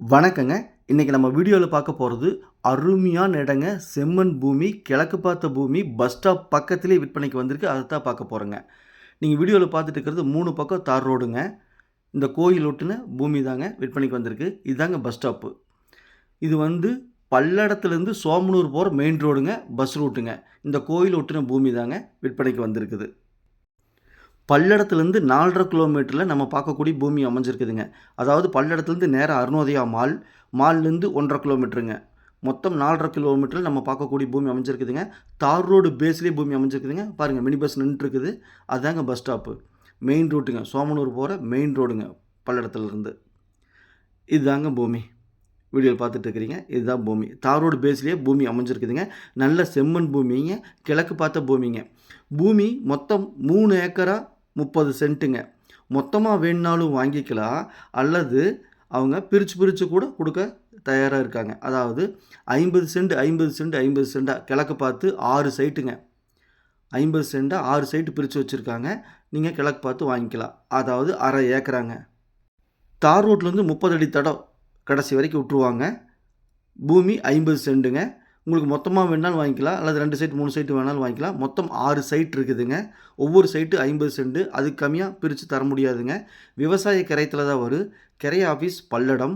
வணக்கங்க. இன்றைக்கி நம்ம வீடியோவில் பார்க்க போகிறது அருமையான இடங்க செம்மண் பூமி கிழக்கு பார்த்த பூமி பஸ் ஸ்டாப் பக்கத்துலேயே விற்பனைக்கு வந்திருக்கு. அதை தான் பார்க்க போகிறோங்க நீங்கள் வீடியோவில் பார்த்துட்டு இருக்கிறது மூணு பக்கம் தார் ரோடுங்க. இந்த கோயில் ஒட்டுன பூமி தாங்க விற்பனைக்கு வந்திருக்கு. இதுதாங்க பஸ் ஸ்டாப்பு இது வந்து பல்லடத்துலேருந்து சோமனூர் போகிற மெயின் ரோடுங்க பஸ் ரூட்டுங்க இந்த கோயில் ஒட்டுன பூமி தாங்க விற்பனைக்கு வந்திருக்குது. பல்லடத்துலேருந்து நாலரை கிலோமீட்டரில் நம்ம பார்க்கக்கூடிய பூமி அமைஞ்சிருக்குதுங்க. அதாவது பல்லடத்துலேருந்து நேராக அருணோதயா மால் மால்லேருந்து ஒன்றரை கிலோமீட்டருங்க. மொத்தம் நாலரை கிலோமீட்டரில் நம்ம பார்க்கக்கூடிய பூமி அமைஞ்சிருக்குதுங்க. தார் ரோடு பேஸ்லேயே பூமி அமைஞ்சிருக்குதுங்க. பாருங்கள் மினி பஸ் நின்றுருக்குது அதுதாங்க பஸ் ஸ்டாப்பு. மெயின் ரூட்டுங்க. சோமனூர் போகிற மெயின் ரோடுங்க பல்லடத்துலேருந்து. இதுதாங்க பூமி. வீடியோவில் பார்த்துட்டு இருக்கிறீங்க இதுதான் பூமி. தார் ரோடு பேஸ்லேயே பூமி அமைஞ்சிருக்குதுங்க. நல்ல செம்மண் பூமிங்க. கிழக்கு பார்த்த பூமிங்க. பூமி மொத்தம் மூணு ஏக்கராக முப்பது சென்ட்டுங்க. மொத்தமாக வேணுனாலும் வாங்கிக்கலாம். அல்லது அவங்க பிரித்து பிரித்து கூட கொடுக்க தயாராக இருக்காங்க. அதாவது ஐம்பது சென்ட் ஐம்பது சென்ட் ஐம்பது சென்டாக கிழக்கு பார்த்து ஆறு சைட்டுங்க. ஐம்பது சென்டாக ஆறு சைட்டு பிரித்து வச்சுருக்காங்க. நீங்கள் கிழக்கு பார்த்து வாங்கிக்கலாம். அதாவது அரை ஏக்கராங்க. தார் ரோட்லேருந்து முப்பது அடி தடம் கடைசி வரைக்கும் விட்ருவாங்க பூமி ஐம்பது சென்ட்டுங்க உங்களுக்கு மொத்தமாக வேணாலும் வாங்கிக்கலாம். அல்லது ரெண்டு சைட் மூணு சைட்டு வேணாலும் வாங்கிக்கலாம். மொத்தம் ஆறு சைட் இருக்குதுங்க. ஒவ்வொரு சைட்டு ஐம்பது சென்ட் அதுக்கு கம்மியாக பிரித்து தர முடியாதுங்க. விவசாய கிரையத்தில் தான் வரும். கிரைய ஆஃபீஸ் பல்லடம்.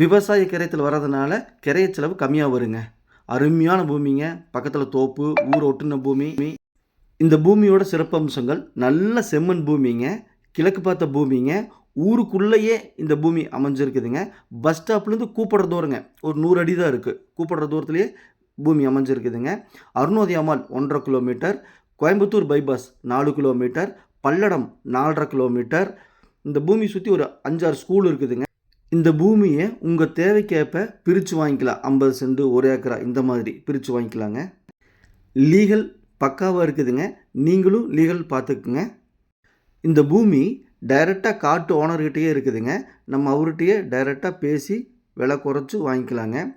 விவசாய கிரையத்தில் வர்றதுனால கிரைய செலவு கம்மியாக வருங்க. அருமையான பூமிங்க. பக்கத்தில் தோப்பு ஊர் ஒட்டுன பூமி. இந்த பூமியோட சிறப்பம்சங்கள் நல்ல செம்மண் பூமிங்க. கிழக்கு பார்த்த பூமிங்க. ஊருக்குள்ளேயே இந்த பூமி அமைஞ்சிருக்குதுங்க. பஸ் ஸ்டாப்லேருந்து கூப்பிட்ற தூரங்க. ஒரு நூறு அடி தான் இருக்குது கூப்பிடுற தூரத்துலேயே பூமி அமைஞ்சிருக்குதுங்க. அருணோதய அம்மாள் ஒன்றரை கிலோமீட்டர் கோயம்புத்தூர் பைபாஸ் நாலு கிலோமீட்டர் பல்லடம் நாலரை கிலோமீட்டர். இந்த பூமி சுற்றி ஒரு அஞ்சாறு ஸ்கூல் இருக்குதுங்க. இந்த பூமியை உங்கள் தேவைக்கேற்ப பிரித்து வாங்கிக்கலாம். ஐம்பது சென்ட் ஒரு ஏக்கரா இந்த மாதிரி பிரித்து வாங்கிக்கலாங்க. லீகல் பக்காவாக இருக்குதுங்க. நீங்களும் லீகல் பார்த்துக்குங்க. இந்த பூமி டைரெக்டாக காட்டு ஓனர்கிட்டயே இருக்குதுங்க. நம்ம அவர்கிட்டயே டைரெக்டாக பேசி விலை குறைச்சி வாங்கிக்கலாங்க.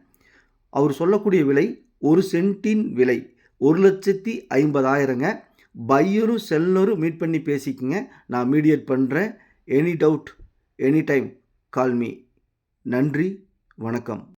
அவர் சொல்லக்கூடிய விலை ஒரு சென்ட்டின் விலை ஒரு லட்சத்தி ஐம்பதாயிரங்க. பையரும் செல்லரும் மீட் பண்ணி பேசிக்கங்க. நான் மீடியேட் பண்ணுறேன் any doubt any time call me நன்றி வணக்கம்.